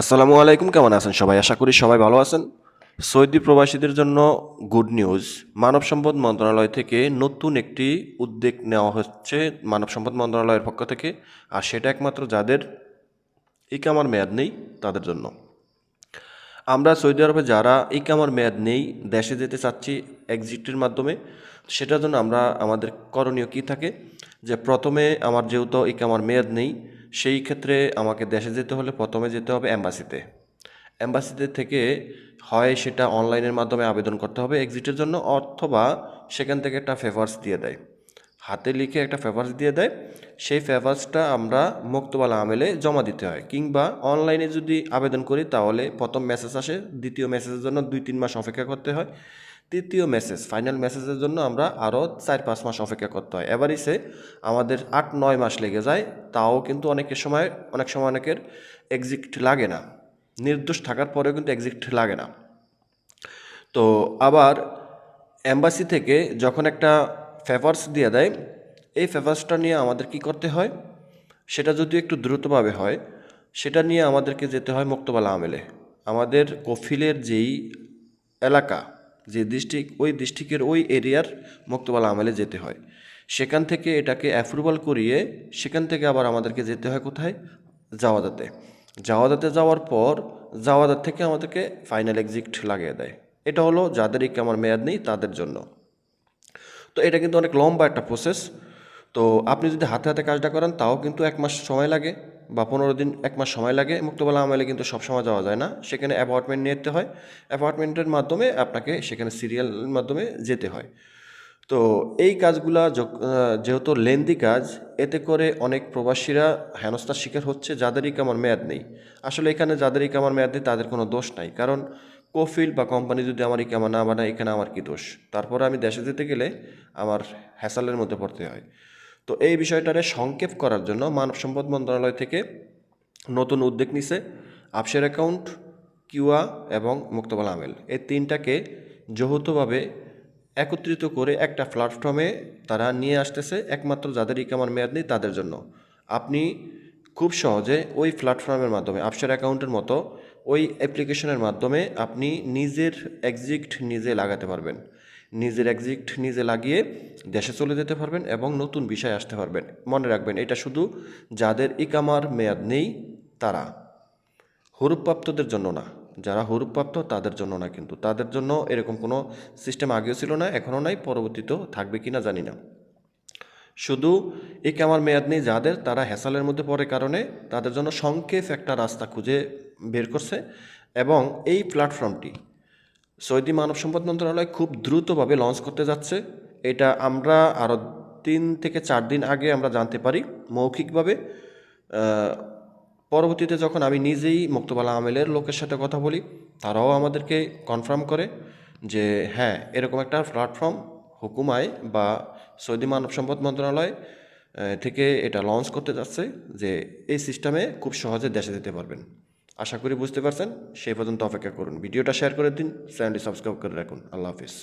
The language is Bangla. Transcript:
আসসালামু আলাইকুম, কেমন আছেন সবাই? আশা করি সবাই ভালো আছেন। সৌদি প্রবাসীদের জন্য গুড নিউজ। মানব সম্পদ মন্ত্রণালয় থেকে নতুন একটি উদ্যোগ নেওয়া হচ্ছে মানব সম্পদ মন্ত্রণালয়ের পক্ষ থেকে, আর সেটা একমাত্র যাদের ইকামার মেয়াদ নেই, তাদের জন্য। আমরা সৌদি আরবে যারা ইকামার মেয়াদ নেই, দেশে যেতে চাচ্ছি এক্সিটের মাধ্যমে, সেটার জন্য আমরা আমাদের করণীয় কী থাকে? যে প্রথমে আমার যেহেতু ইকামার মেয়াদ নেই সেই ক্ষেত্রে আমাকে দেশে যেতে হলে প্রথমে যেতে হবে অ্যাম্বাসিতে অ্যাম্বাসিতে থেকে হয় সেটা অনলাইনের মাধ্যমে আবেদন করতে হবে এক্সিটের জন্য অথবা সেখান থেকে একটা ফেভার্স দিয়ে দেয়। হাতে লিখে একটা ফেভার্স দিয়ে দেয়। সেই ফেভার্সটা আমরা মুক্তবালা আমেলে জমা দিতে হয় কিংবা অনলাইনে যদি আবেদন করি তাহলে প্রথম মেসেজ আসে, দ্বিতীয় মেসেজের জন্য দুই, তিন মাস অপেক্ষা করতে হয়। তৃতীয় মেসেজ ফাইনাল মেসেজের জন্য আমরা আরও চার পাঁচ মাস অপেক্ষা করতে হয়। এবারিসে আমাদের আট নয় মাস লেগে যায়, তাও কিন্তু অনেকের সময়, অনেক সময় অনেকের এক্সিট লাগে না। নির্দোষ থাকার পরেও কিন্তু এক্সিট লাগে না। তো আবার অ্যাম্বাসি থেকে যখন একটা ফেভার্স দিয়ে দেয়, এই ফেভার্সটা নিয়ে আমাদের কি করতে হয়? সেটা যদি একটু দ্রুতভাবে হয়, সেটা নিয়ে আমাদেরকে যেতে হয় মুক্তবালা আমেলে। আমাদের কফিলের যেই এলাকা যে ডিস্ট্রিক্ট ওই ডিস্ট্রিক্টের ওই এরিয়ার মুক্তবালা আমেলে যেতে হয়। সেখান থেকে এটাকে অ্যাপ্রুভাল করিয়ে সেখান থেকে আবার আমাদেরকে যেতে হয় কোথায়? জাওয়াদাতে। জাওয়াদাতে যাওয়ার পর জাওয়াদাত থেকে আমাদেরকে ফাইনাল এক্সিট লাগিয়ে দেয়। এটা হলো যাদের আমার মেয়াদ নেই তাদের জন্য। তো এটা কিন্তু অনেক লম্বা একটা প্রসেস তো আপনি যদি হাতে হাতে কাজটা করেন তাও কিন্তু এক মাস সময় লাগে। বা পনেরো দিন, এক মাস সময় লাগে, মুক্তবেলা আমলে কিন্তু সব সময় যাওয়া যায় না। সেখানে অ্যাপয়েন্টমেন্ট নিতে হয়। অ্যাপয়েন্টমেন্টের মাধ্যমে আপনাকে সেখানে সিরিয়ালের মাধ্যমে যেতে হয়। তো এই কাজগুলা যেহেতু লেন্দি কাজ, এতে করে অনেক প্রবাসীরা হেনস্থার শিকার হচ্ছে, যাদেরই কামার মেয়াদ নেই। আসলে এখানে যাদেরই কামার মেয়াদ নেই, তাদের কোনো দোষ নাই। কারণ কফিল বা কোম্পানি যদি আমার ইকামা না বানায়, এখানে আমার কি দোষ? তারপরে আমি দেশে যেতে গেলে আমার হ্যাসালের মধ্যে পড়তে হয়। তো এই বিষয়টারে সংক্ষেপ করার জন্য মানব সম্পদ মন্ত্রণালয় থেকে নতুন উদ্যোগ নিছে আপসের অ্যাকাউন্ট কিউয়া এবং মুক্তবালা আমেল। এই তিনটাকে যৌথভাবে একত্রিত করে একটা প্ল্যাটফর্মে তারা নিয়ে আসতেছে একমাত্র যাদের ইকামার মেয়াদ নেই তাদের জন্য। আপনি খুব সহজে ওই প্ল্যাটফর্মের মাধ্যমে আপসের অ্যাকাউন্টের মতো ওই অ্যাপ্লিকেশনের মাধ্যমে আপনি নিজের এক্সিক্ট নিজে লাগাতে পারবেন। নিজের এক্সিক্ট নিজে লাগিয়ে দেশে চলে যেতে পারবেন এবং নতুন বিষয় আসতে পারবেন। মনে রাখবেন, এটা শুধু যাদের ইকামার মেয়াদ নেই, তারা। হরুপ্রাপ্তদের জন্য না। যারা হরুপ্রাপ্ত, তাদের জন্য না কিন্তু। তাদের জন্য এরকম কোনো সিস্টেম আগেও ছিল না, এখনও নাই, পরবর্তীতেও থাকবে কি না জানি না। শুধু এই কামার মেয়াদ নেই যাদের, তারা হ্যাসালের মধ্যে পড়ে কারণে তাদের জন্য সংক্ষেপ একটা রাস্তা খুঁজে বের করছে এবং এই প্ল্যাটফর্মটি সৌদি মানব সম্পদ মন্ত্রণালয় খুব দ্রুতভাবে লঞ্চ করতে যাচ্ছে। এটা আমরা আরও তিন থেকে চার দিন আগে আমরা জানতে পারি মৌখিকভাবে। পরবর্তীতে যখন আমি নিজেই মুক্তবালা আমেলের লোকের সাথে কথা বলি, তারাও আমাদেরকে কনফার্ম করে যে হ্যাঁ এরকম একটা প্ল্যাটফর্ম হুকুমায় বা সৌদি মানব সম্পদ মন্ত্রণালয় থেকে এটা লঞ্চ করতে যাচ্ছে যে এই সিস্টেমে খুব সহজে দেশে যেতে পারবেন। আশা করি বুঝতে পারছেন। সেই পর্যন্ত অপেক্ষা করুন। ভিডিওটা শেয়ার করে দিন, চ্যানেলটি সাবস্ক্রাইব করে রাখুন। আল্লাহ হাফিজ।